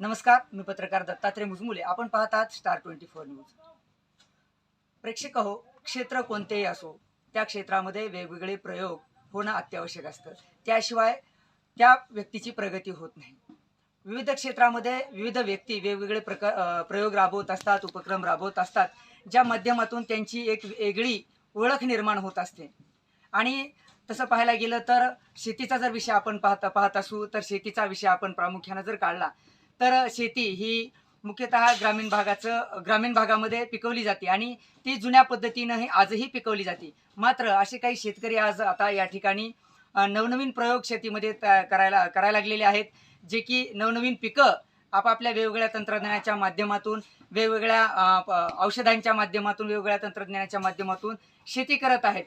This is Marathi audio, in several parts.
नमस्कार मी पत्रकार दत्तात्रय मुजमुले. आपण पाहत आहात स्टार ट्वेंटी फोर न्यूज प्रेक्षक हो क्षेत्र कोणतेही असो त्या क्षेत्रामध्ये वेगवेगळे प्रयोग होणं अत्यावश्यक असतं. त्याशिवाय त्या व्यक्तीची प्रगती होत नाही. विविध क्षेत्रामध्ये विविध व्यक्ती वेगवेगळे प्रक प्रयोग राबवत असतात उपक्रम राबवत असतात ज्या माध्यमातून त्यांची एक वेगळी ओळख निर्माण होत असते. आणि तसं पाहायला गेलं तर शेतीचा जर विषय आपण पाहता पाहत असू तर शेतीचा विषय आपण प्रामुख्यानं जर काढला तर शेती ही मुख्यतः ग्रामीण भागाचं ग्रामीण भागामध्ये पिकवली जाते आणि ती जुन्या पद्धतीनं हे आजही पिकवली जाते. मात्र असे काही शेतकरी आज आता या ठिकाणी नवनवीन प्रयोग शेतीमध्ये करायला करायला लागलेले आहेत जे की नवनवीन पिकं आपापल्या वेगवेगळ्या तंत्रज्ञानाच्या माध्यमातून वेगवेगळ्या औषधांच्या माध्यमातून वेगवेगळ्या तंत्रज्ञानाच्या माध्यमातून शेती करत आहेत.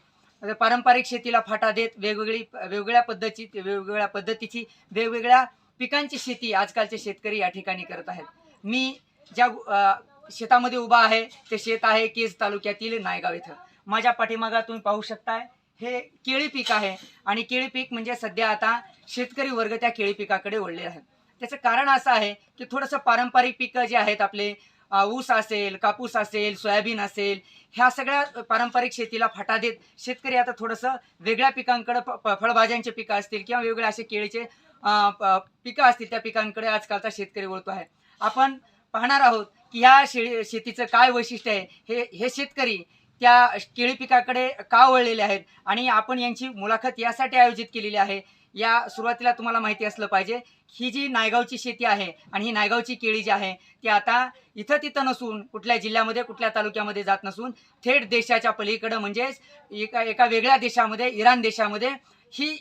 पारंपरिक शेतीला फाटा देत वेगवेगळी वेगवेगळ्या पद्धती वेगवेगळ्या पद्धतीची वेगवेगळ्या पिकांची शेती आजकालचे शेतकरी या ठिकाणी करत आहेत. मी ज्या शेतामध्ये उभा आहे ते शेत आहे केज तालुक्यातील नायगाव इथं. माझ्या पाठीमागा तुम्ही पाहू शकताय हे केळी पीक आहे आणि केळी पीक म्हणजे सध्या आता शेतकरी वर्ग त्या केळी पिकाकडे वळले आहेत त्याचं कारण असं आहे की थोडंसं पारंपरिक पिकं जे आहेत आपले ऊस असेल कापूस असेल सोयाबीन असेल ह्या सगळ्या पारंपरिक शेतीला फाटा देत शेतकरी आता थोडंसं वेगळ्या पिकांकडे प- फळभाज्यांचे पिकं असतील किंवा वेगवेगळ्या असे केळीचे प- पिकं असतील त्या पिकांकडे आजकालचा शेतकरी वळतो आहे. आपण पाहणार आहोत की ह्या शे शेतीचं काय वैशिष्ट्य आहे? हे हे शेतकरी त्या केळी पिकाकडे का वळलेले आहेत? आणि आपण यांची मुलाखत यासाठी आयोजित केलेली आहे. या सुरुवातीला तुम्हाला माहिती असलं पाहिजे ही जी नायगावची शेती आहे आणि ही नायगावची केळी जी आहे ती आता इथं तिथं नसून कुठल्या जिल्ह्यामध्ये कुठल्या तालुक्यामध्ये जात नसून थेट देशाच्या पलीकडं म्हणजेच एका एका वेगळ्या देशामध्ये इराण देशामध्ये ही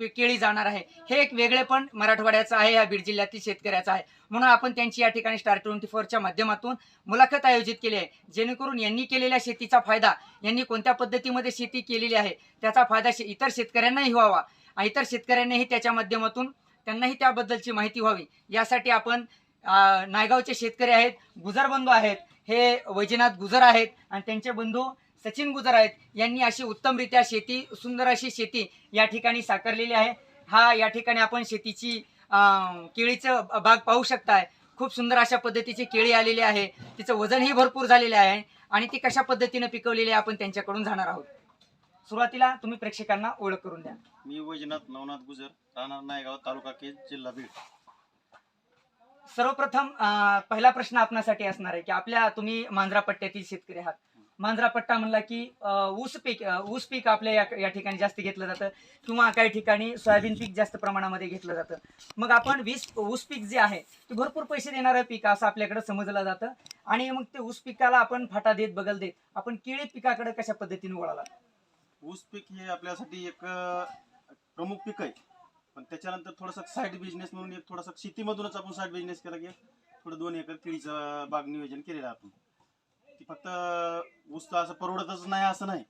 केळी जाणार आहे. हे एक वेगळेपण मराठवाड्याचं आहे या बीड जिल्ह्यातील शेतकऱ्याचं आहे. म्हणून आपण त्यांची या ठिकाणी स्टार ट्वेंटी फोरच्या माध्यमातून मुलाखत आयोजित केली आहे. जेणेकरून यांनी केलेल्या शेतीचा फायदा यांनी कोणत्या पद्धतीमध्ये शेती केलेली आहे त्याचा फायदा शे इतर शेतकऱ्यांनाही व्हावा. आणि इतर शेतकऱ्यांनाही त्याच्या माध्यमातून त्यांनाही त्याबद्दलची माहिती व्हावी. यासाठी आपण नायगावचे शेतकरी आहेत गुजर बंधू आहेत हे वैजनाथ गुजर आहेत आणि त्यांचे बंधू सचिन गुजर आहेत. यांनी अशी उत्तमरित्या शेती सुंदर अशी शेती या ठिकाणी साकारलेली आहे. हा या ठिकाणी आपण शेतीची केळीचं बाग पाहू शकताय. खूप सुंदर अशा पद्धतीची केळी आलेली आहे. तिचं वजनही भरपूर झालेले आहे आणि ती कशा पद्धतीने पिकवलेली आहे आपण त्यांच्याकडून जाणार आहोत. सुरुवातीला तुम्ही प्रेक्षकांना ओळख करून द्या. मी वैजनाथ नवनाथ गुजर. राहणार नायगाव तालुका केज जिल्हा बीड. सर्वप्रथम अं, पहिला प्रश्न आपणासाठी असणार आहे की आपल्या तुम्ही मांजरा पट्ट्यातील शेतकरी आहात. मांजरा पट्टा म्हणला की अं, ऊस पीक अं, ऊस पीक आपल्या या या ठिकाणी जास्त घेतलं जातं किंवा काही ठिकाणी सोयाबीन पीक जास्त प्रमाणामध्ये घेतलं जातं. मग आपण वीस ऊस पीक जे आहे ते भरपूर पैसे देणारं पीक असं आपल्याकडे समजलं जातं. आणि मग ते ऊस पिकाला आपण फाटा देत बगल देत आपण केळी पिकाकडे कशा पद्धतीने वळाला? ऊस पीक हे आपल्यासाठी एक अं, प्रमुख पीक आहे. पण त्याच्यानंतर थोडासा साईड बिझनेस म्हणून एक थोडासा शेतीमधूनच आपण साईड बिझनेस केला की थोडं दोन एकर केळीचं बाग नियोजन केलेलं आपण. ती फक्त ऊस तर असं परवडतच नाही असं नाही.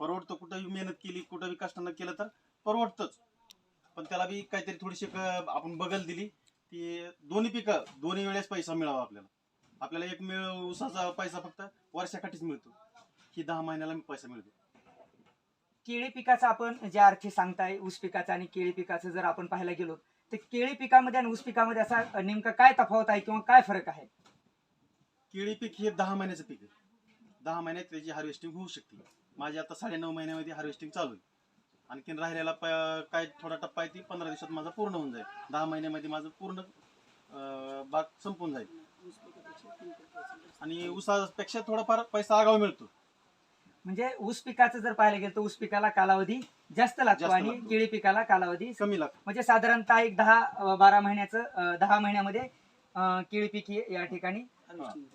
परवडतं कुठंही मेहनत केली कुठंही कष्टानं केलं तर परवडतंच. पण त्याला बी काहीतरी थोडीशी आपण बगल दिली की दोन्ही पिकं दोन्ही वेळेस पैसा मिळावा आपल्याला. आपल्याला एक मिळ ऊसाचा पैसा फक्त वर्षाकाठीच मिळतो. की दहा महिन्याला पैसा मिळतो. केळी पिकाचं आपण जे अर्थी सांगताय ऊस पिकाचं आणि केळी पिकाचं जर आपण पाहायला गेलो तर केळी पिकामध्ये आणि ऊस पिकामध्ये असा नेमका काय तफावत आहे किंवा काय फरक आहे? केळी पीक हे दहा महिन्याचं पीक आहे. दहा महिन्यात त्याची हार्वेस्टिंग होऊ शकते. माझी आता साडे नऊ महिन्यामध्ये हार्वेस्टिंग चालू आहे. आणखीन राहिलेला प- काय थोडा टप्पा आहे ती पंधरा दिवसात माझा पूर्ण होऊन जाईल. दहा महिन्यामध्ये माझं पूर्ण बाग संपून जाईल. आणि ऊसापेक्षा थोडाफार पैसा आगाव मिळतो. म्हणजे ऊस पिकाचं जर पाहायला गेलं तर ऊस पिकाला कालावधी जास्त लागतो जास्त आणि लागतो. केळी पिकाला कालावधी कमी लागतो. म्हणजे साधारणतः एक दहा अं, बारा महिन्याचं अं, दहा महिन्यामध्ये अं, केळी पीक हे या ठिकाणी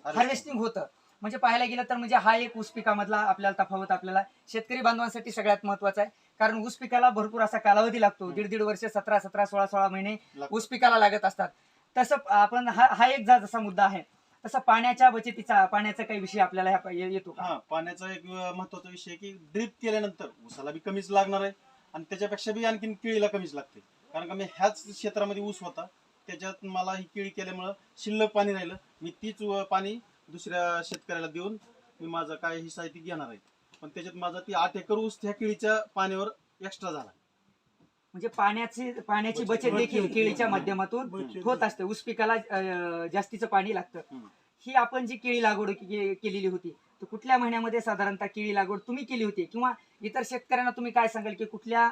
हार्वेस्टिंग. होतं. म्हणजे पाहायला गेलं तर म्हणजे हा एक ऊस पिकामधला आपल्याला तफावत आपल्याला शेतकरी बांधवांसाठी सगळ्यात महत्त्वाचा आहे. कारण ऊस पिकाला भरपूर असा कालावधी लागतो. दीड दीड वर्ष सतरा सतरा सोळा सोळा महिने लागतो. ऊस पिकाला लागत असतात. तसं आपण हा हा एक जा- जसा मुद्दा आहे. तसं पाण्याच्या बचतीचा पाण्याचा काही विषय आपल्याला ह्या- येतो का? हा पाण्याचा एक महत्त्वाचा विषय आहे की ड्रिप केल्यानंतर ऊसाला बी कमीच लागणार आहे आणि त्याच्यापेक्षा बी आणखीन केळीला कमीच लागते. कारण का मी ह्याच क्षेत्रामध्ये ऊस होता त्याच्यात मला ही केळी केल्यामुळं शिल्लक पाणी राहिलं. मी तीच पाणी दुसऱ्या शेतकऱ्याला देऊन मी माझा काय ही साहित्य घेणार आहे. पण त्याच्यात माझा ती आठ एकर ऊस त्या केळीच्या पाण्यावर एक्स्ट्रा झाला म्हणजे पाण्याची पाण्याची बचत देखील केळीच्या माध्यमातून होत असते. ऊस पिकाला जास्तीचं पाणी लागतं. ही आपण जी केळी लागवड केलेली होती तर कुठल्या महिन्यामध्ये साधारणतः केळी लागवड तुम्ही केली होती? किंवा इतर शेतकऱ्यांना तुम्ही काय सांगाल की कुठल्या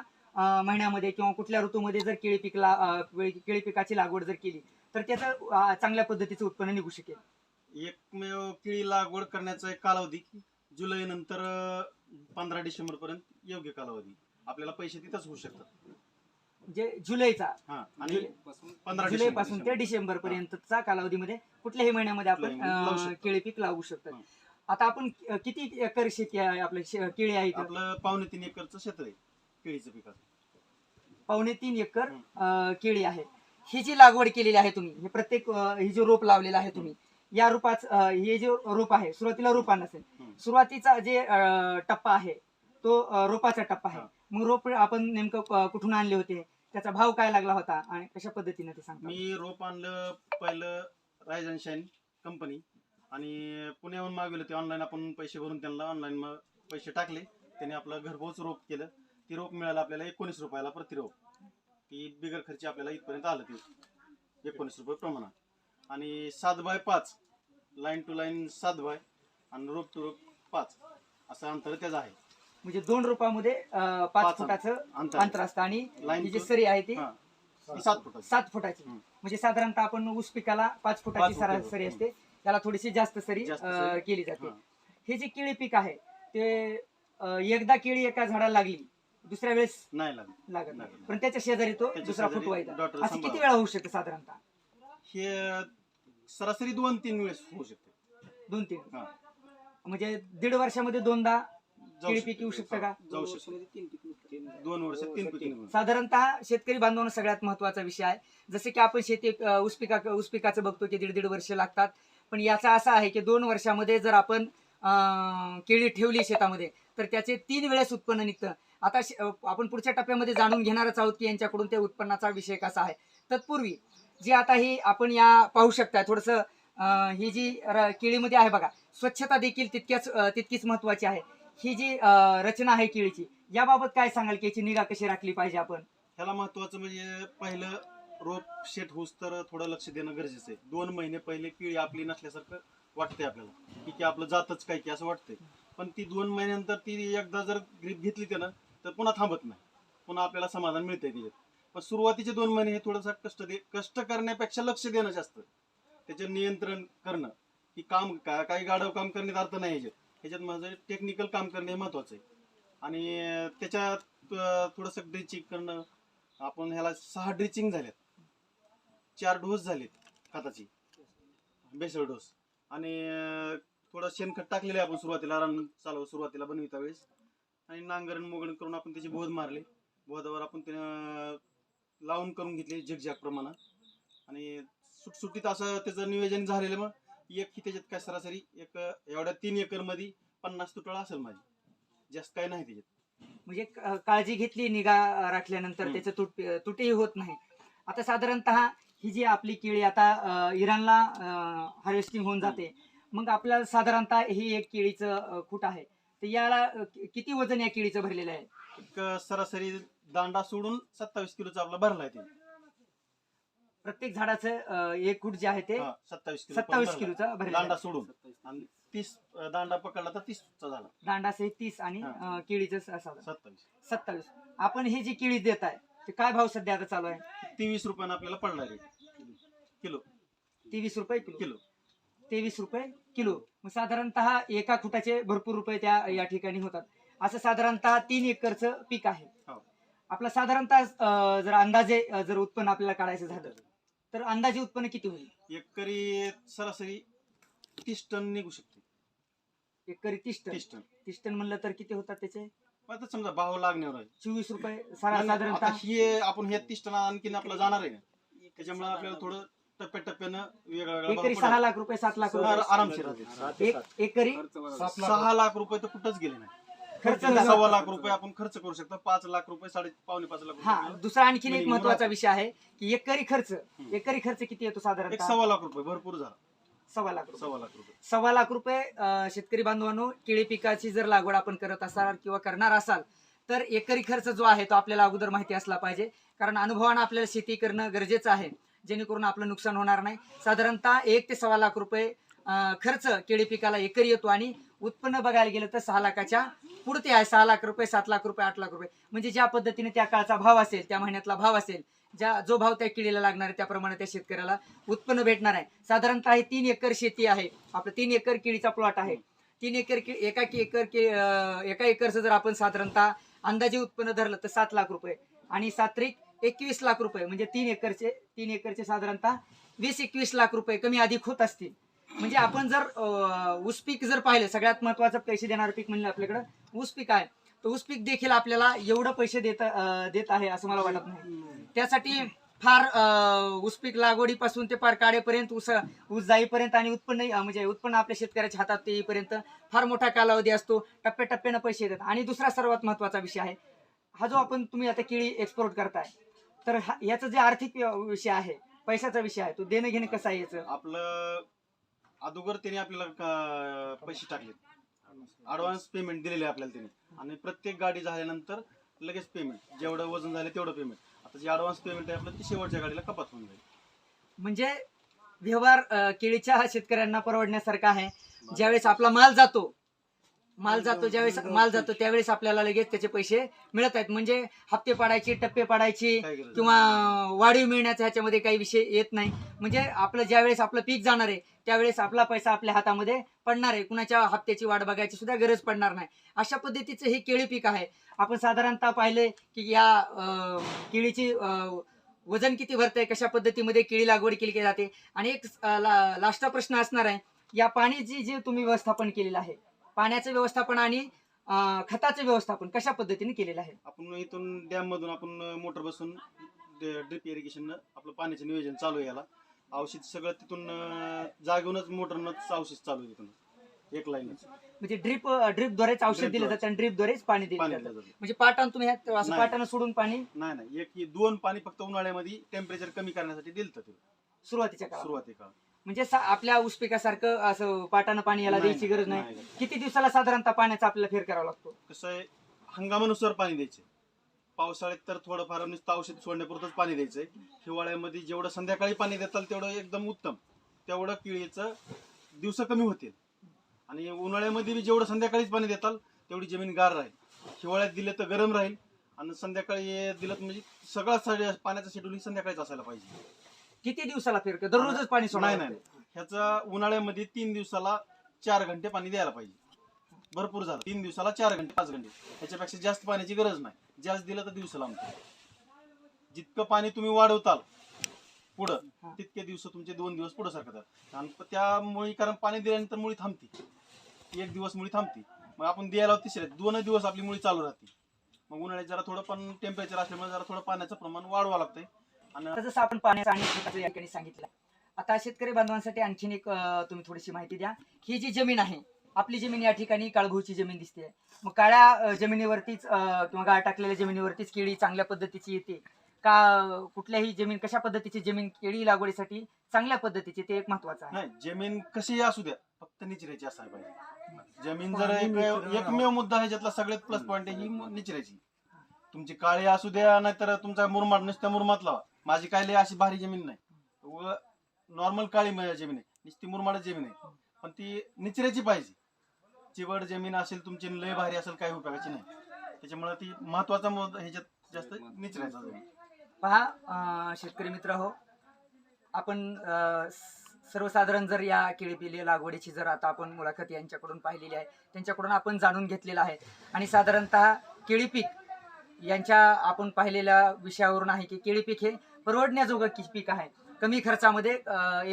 महिन्यामध्ये किंवा कुठल्या ऋतूमध्ये जर केळी पिकला केळी पिकाची लागवड जर केली तर त्याचं चांगल्या पद्धतीचं उत्पन्न निघू शकेल? एकमेव केळी लागवड करण्याचा एक कालावधी जुलै नंतर पंधरा डिसेंबर पर्यंत योग्य कालावधी. आपल्याला पैसे तिथंच होऊ शकतात. म्हणजे जुलैचा हा आणि जुलै- पंधरा जुलै पासून ते डिसेंबर डिसेंबर पर्यंतचा कालावधीमध्ये कुठल्याही महिन्यामध्ये आपण कुठल्याही महिन्यात लावू अं, शकतो. केळी पीक लावू शकतो हं. आता आपण अं, किती एकर शेती आहे आपल्या शे- केळी आहे इथं? आपलं पावणे तीन एकरचं क्षेत्र आहे केळीचं पिकाचं पावणे तीन एकर. अं, केळी आहे ही जी लागवड केलेली आहे तुम्ही हे प्रत्येक अं, ही जो रोप लावलेला आहे तुम्ही या रोपाच अं, हे जे रोप आहे सुरुवातीला रोपा नसेल. सुरुवातीचा जे अं, टप्पा आहे तो अं, रोपाचा टप्पा आहे हा. मग रोप आपण नेमकं अं, कुठून आणले होते त्याचा भाव काय लागला होता आणि कशा पद्धतीने ते सांगता मी रोप आणलं पहिलं रायझ अँड शाईन कंपनी आणि पुण्याहून मागवलं ते ऑनलाईन आपण पैसे भरून त्यांना ऑनलाईन मग पैसे टाकले. त्याने आपलं घरपोच रोप केलं. ती रोप मिळालं आपल्याला एकोणीस रुपयाला प्रति रोप. ती बिगर खर्ची आपल्याला इथपर्यंत आलं ते एकोणीस रुपये प्रमाणात. आणि सात बाय पाच लाईन टू लाईन सात बाय आणि रोप टू रोप पाच असं अंतर त्याचं आहे. म्हणजे दोन रोपामध्ये अं, पाच पाच फुटाचं अंतर अंतर असतं आणि ही जी सरी आहे ती हा. सात फुटाची सात फुटाची हं. म्हणजे साधारणतः आपण ऊस पिकाला पाच फुटाची पाच फुटाची. सरासरी असते त्याला थोडीशी जास्त सरी जास्त अं, सरी. केली जाते हा. हे जे केळी पीक आहे ते अं, एकदा केळी एका झाडाला लागली दुसऱ्या वेळेस नाही लागत लागत नाही. पण त्याच्या शेजारी तो त्याच्या दुसरा शेजारी फुटवायचा असं किती. वेळा होऊ शकतं साधारणतः हे सरासरी दोन तीन वेळेस होऊ शकते दोन तीन हा. म्हणजे दीड वर्षामध्ये दोनदा जाऊ केळी शकते. पीक येऊ शकतं का? जाऊ शकते. दोन वर्ष तीन पिके निघून. साधारणतः शेतकरी बांधवांना सगळ्यात महत्त्वाचा विषय आहे. जसं की आपण शेती अं, ऊस पिका ऊस पिकाचं बघतो की दीड दीड वर्ष लागतात. पण याचा असा आहे की दोन वर्षामध्ये जर आपण अं, केळी ठेवली शेतामध्ये तर त्याचे तीन वेळेस उत्पन्न निघतं. आता शे- अं, आपण पुढच्या टप्प्यामध्ये जाणून घेणारच आहोत की यांच्याकडून ते उत्पन्नाचा विषय कसा आहे. तत्पूर्वी जी आता ही आपण या पाहू शकता थोडंसं अं, ही जी र- केळीमध्ये आहे बघा स्वच्छता देखील तितक्याच अं, तितकीच महत्वाची आहे. ही जी रचना आहे केळीची याबाबत काय सांगाल की याची निगा कशी राखली पाहिजे आपण? ह्याला महत्वाचं म्हणजे पहिलं रोप शेट होऊस तर थोडं लक्ष देणं गरजेचं आहे. दोन महिने पहिले केळी आपली नसल्यासारखं वाटतंय आपल्याला. की की आपलं जातच काय की असं वाटतंय. पण ती दोन महिन्यानंतर ती एकदा जर ग्रीप घेतली त्यानं तर पुन्हा थांबत नाही. पुन्हा आपल्याला समाधान मिळतंय त्याच्यात पण सुरुवातीचे दोन महिने हे थोडंसं कष्ट दे कष्ट करण्यापेक्षा लक्ष देणं जास्त. त्याचे नियंत्रण करणं. की काम काही गाडव काम करण्यात अर्थ नाही याच्यात. ह्याच्यात माझं टेक्निकल काम करणे हे महत्वाचं आहे. आणि त्याच्यात थोडंसं ड्रिचिंग करणं आपण ह्याला सहा ड्रिचिंग झाल्यात चार डोस झालेत खताची. बेसळ डोस आणि थोडं शेणखत टाकलेलं आहे आपण सुरुवातीला रान चालू सुरुवातीला बनविता वेळेस. आणि नांगरण मोगण करून आपण त्याची बोध मारले. बोधावर आपण ते लावून करून घेतले झिकझॅक प्रमाणात. आणि सुटसुटीत असं त्याचं नियोजन झालेलं मग एक ही त्याच्यात काय सरासरी एक एवढ्या तीन एकरमध्ये पन्नास तुटळा असेल माझी. जास्त काय नाही त्याच्यात. म्हणजे क- काळजी घेतली निगा राखल्यानंतर हम्म. त्याचं तुट तुटेही होत नाही. आता साधारणतः ही जी आपली केळी आता अं, इराणला हार्वेस्टिंग होऊन जाते. मग आपल्याला साधारणतः ही एक केळीचं अं, खूट आहे. तर याला अं, कि- किती वजन या केळीचं भरलेलं आहे? एक सरासरी दांडा सोडून सत्तावीस किलोचा आपला भरलाय ते. प्रत्येक झाडाचं अं, एक खूट जे आहे ते हा, सत्तावीस किलो सत्तावीस. किलोचा भरलेला दांडा. सोडून. आणि तीस अं, दांडा पकडला तर तीसचा झाला. दांडासहित तीस आणि हा. अं, केळीचं स- साधारण सत्तावीस. सत्तावीस. आपण ही जी केळी देत आहे ते काय भाव सध्या आता चालू आहे? तेवीस रुपयानं आपल्याला पडणार आहे किलो. तेवीस रुपये किलो. किलो. तेवीस रुपये किलो. मग साधारणतः एका फुटाचे भरपूर रुपये त्या या ठिकाणी होतात. असं साधारणतः तीन एकरचं पीक आहे. हो. आपला साधारणतः अं, जर अंदाजे अं, जर उत्पन्न आपल्याला काढायचं झालं तर अंदाजे उत्पन्न किती होईल? एकरी सरासरी तीस टन निघू शकते. एकरी तीस टन? तीस टन. तीस टन म्हणलं तर किती होतात त्याचे? आता समजा भाव लागण्यावर आहे. चोवीस रुपये सारा आता साधारणतः हे आपण हे तीस टन आणखीन आपलं जाणार आहे ना त्याच्यामुळे आपल्याला थोडं टप्प्याटप्प्यानं वेगळा वेगळा भाव एकरी सहा पडेल. लाख रुपये सात लाख रुपये. आरामशीर राहते एक एकरी? सहा लाख रुपये तर कुठंच गेले नाही. खर्च झाला. सव्वा लाख रुपये आपण खर्च करू शकतो. पाच लाख रुपये साडे पावणे पाच लाख हा रुपये दुसरा आणखीन एक minimum महत्त्वाचा. विषय आहे की एकरी खर्च. एकरी खर्च किती येतो एक साधारणतः सव्वा लाख रुपये भरपूर झाला. सव्वा लाख रुपये. सव्वा लाख रुपये. सव्वा लाख रुपये अं, शेतकरी बांधवांनो केळी पिकाची जर लागवड आपण करत असाल किंवा करणार असाल तर एकरी खर्च जो आहे तो आपल्याला अगोदर माहिती असला पाहिजे. कारण अनुभवानं आपल्याला शेती करणं गरजेचं आहे. जेणेकरून आपलं नुकसान होणार नाही. साधारणतः एक ते सव्वा लाख रुपये खर्च केळी पिकाला एकरी येतो आणि उत्पन्न बघायला गेलं तर सहा लाखाच्या पुढते आहे. सहा लाख रुपये सात लाख रुपये आठ लाख रुपये. म्हणजे ज्या पद्धतीने त्या काळचा भाव असेल त्या महिन्यातला भाव असेल ज्या जो भाव त्या केळीला लागणार आहे त्याप्रमाणे त्या शेतकऱ्याला उत्पन्न भेटणार आहे. साधारणतः तीन एकर शेती आहे. आपलं तीन एकर केळीचा प्लॉट आहे. तीन एकर के एका एकर एका एकरचं जर आपण साधारणतः अंदाजे उत्पन्न धरलं तर सात लाख रुपये आणि सात्रिक एकवीस लाख रुपये. म्हणजे तीन एकरचे तीन एकरचे साधारणतः वीस एकवीस लाख रुपये कमी अधिक होत असतील. म्हणजे आपण जर ऊस पीक जर पाहिलं सगळ्यात महत्वाचं पैसे देणारं पीक म्हणजे आपल्याकडं ऊस पीक आहे. तर ऊस पीक देखील आपल्याला एवढं पैसे देत देत आहे असं मला वाटत नाही. त्यासाठी फार ऊस पीक लागवडीपासून ते पार काढेपर्यंत ऊस ऊस जाईपर्यंत आणि उत्पन्न म्हणजे उत्पन्न आपल्या शेतकऱ्याच्या हातात येईपर्यंत फार मोठा कालावधी असतो. टप्प्याटप्प्यानं पैसे येतात. आणि दुसरा सर्वात महत्त्वाचा विषय आहे हा जो आपण तुम्ही आता केळी एक्सपोर्ट करताय तर हा- जे आर्थिक विषय आहे पैशाचा विषय आहे तो देणं घेणं कसं आहे याचं? आपलं अगोदर त्याने आपल्याला पैसे टाकले ऍडव्हान्स पेमेंट दिलेले आपल्याला त्याने. आणि प्रत्येक गाडी झाल्यानंतर लगेच पेमेंट जेवढं वजन झालं तेवढं पेमेंट आता जे ऍडव्हान्स पेमेंट आहे आपलं ते शेवटच्या गाडीला कपात होऊन जाईल. म्हणजे व्यवहार केळीच्या शेतकऱ्यांना परवडण्यासारखा आहे. ज्यावेळेस आपला माल जातो माल जातो ज्यावेळेस माल जातो त्यावेळेस आपल्याला लगेच त्याचे पैसे मिळत आहेत. म्हणजे हप्ते पाडायचे टप्पे पाडायचे किंवा वाढीव मिळण्याचा ह्याच्यामध्ये काही विषय येत नाही. म्हणजे आपलं ज्यावेळेस आपलं पीक जाणार आहे त्यावेळेस आपला पैसा आपल्या हातामध्ये पडणार आहे. कुणाच्या हप्त्याची वाट बघायची सुद्धा गरज पडणार नाही. अशा पद्धतीचं हे केळी पीक आहे. आपण साधारणतः पाहिले की या केळीची वजन किती भरतंय कशा पद्धतीमध्ये केळी लागवड केली जाते? आणि एक लास्टचा प्रश्न असणार आहे. या पाण्याची जे तुम्ही व्यवस्थापन केलेलं आहे पाण्याचं व्यवस्थापन आणि अं, खताचं व्यवस्थापन कशा पद्धतीने केलेलं आहे? आपण इथून डॅम मधून आपण मोटर बसून ड्रिप इरिगेशन आपलं पाण्याचं नियोजन चालू आहे याला. औषध सगळं तिथून अं, जागेहूनच मोटरनच औषध चालू आहे तिथून. एक लाईनच म्हणजे ड्रीप ड्रीपद्वारेच औषध Drip दिलं द्वारे. जातं आणि ड्रीपद्वारेच पाणी दिलं पाणी जातं. दिलं जातं. म्हणजे पाटानं तुम्ही ह्यात असं नाही. पाटानं सोडून पाणी? नाही नाही. एक ही दोन पाणी फक्त उन्हाळ्यामध्ये टेम्परेचर कमी करण्यासाठी दिलं ते. सुरुवातीच्या काळात. सुरुवातीला म्हणजे सा- आपल्या ऊस पिकासारखं असं पाटानं पाणी याला द्यायची गरज नाही किती दिवसाला साधारणतः पाण्याचा आपल्याला फेर करावा लागतो? कसं आहे हंगामानुसार पाणी द्यायचे. पावसाळ्यात तर थोडंफार नुसतं औषध सोडण्यापुरतच पाणी द्यायचंय. हिवाळ्यामध्ये जेवढं संध्याकाळी पाणी देताल तेवढं एकदम उत्तम. तेवढं केळीचं दिवस कमी होतील. आणि उन्हाळ्यामध्ये बी जेवढं संध्याकाळीच पाणी देताल तेवढी जमीन गार राहील. हिवाळ्यात दिलं तर गरम राहील. आणि संध्याकाळी दिलं तर म्हणजे सगळा पाण्याचं शेड्यूल संध्याकाळीच असायला पाहिजे. किती दिवसाला फेर कर दररोजच पाणी नाही सोडावं नाही. लागतं? ह्याचा उन्हाळ्यामध्ये तीन दिवसाला चार घंटे पाणी द्यायला पाहिजे. भरपूर झालं. तीन दिवसाला चार घंटे पाच घंटे. ह्याच्यापेक्षा जास्त पाण्याची गरज नाही. जास्त दिलं तर दिवसाला आमचं. जितकं पाणी तुम्ही वाढवताल पुढं. तितके दिवस तुमचे दोन दिवस पुढे सरकतात. आणि प- त्या मुळी कारण पाणी दिल्यानंतर मुळी थांबते. एक दिवस मुळी थांबते. मग आपण द्यायला तिसऱ्या दोन दिवस आपली मुळी चालू राहते. मग उन्हाळ्यात जरा थोडं पण टेम्परेचर असल्यामुळे जरा थोडं पाण्याचं प्रमाण वाढवावं लागतंय. आणि जसं आपण पाण्याचं आणि खताचं या ठिकाणी सांगितलं. आता शेतकरी बांधवांसाठी आणखीन एक अं, तुम्ही थोडीशी माहिती द्या. ही जी जमीन आहे आपली जमीन या ठिकाणी काळभोची जमीन दिसते. मग काळ्या अं, जमिनीवरतीच अं, किंवा गाळ टाकलेल्या जमिनीवरतीच केळी चांगल्या पद्धतीची येते. का अं, कुठल्याही जमीन कशा पद्धतीची जमीन केळी लागवडीसाठी चांगल्या पद्धतीची ते एक महत्वाचं आहे. नाही जमीन कशी असू द्या फक्त निचऱ्याची असायला पाहिजे. जमीन जर पाणी एक निचरा एकमेव मुद्दा आहे ज्यातला सगळ्यात प्लस पॉईंट आहे ही मु- निचऱ्याची. तुमची काळी असू द्या नाहीतर तुमचा मुरमाड नुसत्या मुरमात लावा माझी काय लय अशी भारी जमीन नाही. व नॉर्मल काळी म- जमीन आहे. नुसती मुरमाड जमीन आहे. पण ती निचऱ्याची पाहिजे. चिवड जमीन असेल तुमची लय भारी असेल काही उपयोगाची नाही. त्याच्यामुळे ती महत्त्वाचा मुद्दा ह्याच्यात जास्त निचऱ्याचा जमीन पहा अं, शेतकरी मित्र हो आपण अं, स- सर्वसाधारण जर या केळीपिके लागवडीची जर आता आपण मुलाखत यांच्याकडून पाहिलेली आहे त्यांच्याकडून आपण जाणून घेतलेलं आहे. आणि साधारणतः केळी पीक यांच्या आपण पाहिलेल्या विषयावरून आहे की केळी पीक हे परवडण्याजोगं की पीक आहे. कमी खर्चामध्ये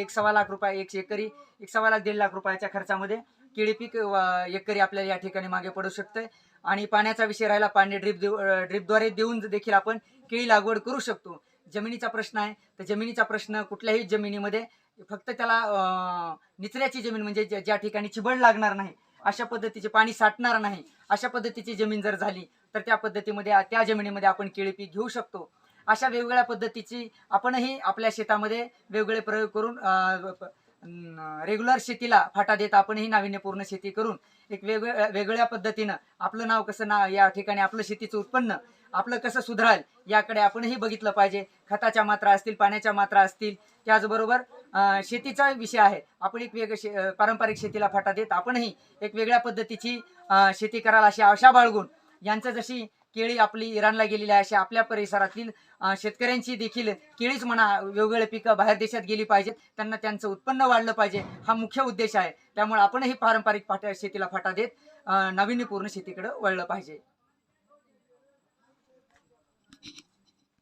एक सव्वा लाख रुपये एक एकरी एक सव्वा लाख दीड लाख रुपयाच्या खर्चामध्ये केळी पीक एकरी आपल्याला या ठिकाणी मागे पडू शकतंय. आणि पाण्याचा विषय राहिला पाणी ड्रीप देऊ ड्रिपद्वारे ड्रीपद्वारे देऊन देखील आपण केळी लागवड करू शकतो. जमिनीचा प्रश्न आहे. तर जमिनीचा प्रश्न कुठल्याही जमिनीमध्ये फक्त त्याला निचऱ्याची जमीन म्हणजे ज्या- ज्या ठिकाणी चिबड लागणार नाही अशा पद्धतीचे पाणी साठणार नाही अशा पद्धतीची जमीन जर झाली तर त्या पद्धतीमध्ये त्या जमिनीमध्ये आपण केळी पीक घेऊ शकतो. अशा वेगवेगळ्या पद्धतीची आपणही आपल्या शेतामध्ये वेगवेगळे प्रयोग करून रेग्युलर शेतीला फाटा देत आपणही नाविन्यपूर्ण शेती करून एक वेगवेगळ्या वेगळ्या पद्धतीनं आपलं नाव कसं ना या ठिकाणी आपलं शेतीचं उत्पन्न आपलं कसं सुधारेल याकडे आपणही बघितलं पाहिजे. खताच्या मात्रा असतील पाण्याच्या मात्रा असतील त्याचबरोबर शेतीचा विषय आहे. आपण एक वेग शे पारंपरिक शेतीला फाटा देत आपणही एक वेगळ्या पद्धतीची शेती कराल अशी आशा बाळगून यांचं जशी केळी आपली इराणला गेलेली आहे अशी आपल्या परिसरातील शेतकऱ्यांची देखील केळीच म्हणा वेगवेगळे पिकं बाहेर देशात गेली पाहिजेत त्यांना त्यांचं उत्पन्न वाढलं पाहिजे हा मुख्य उद्देश आहे. त्यामुळे आपणही पारंपरिक फाटा शेतीला फाटा देत अं, नाविन्यपूर्ण शेतीकडे वळलं पाहिजे.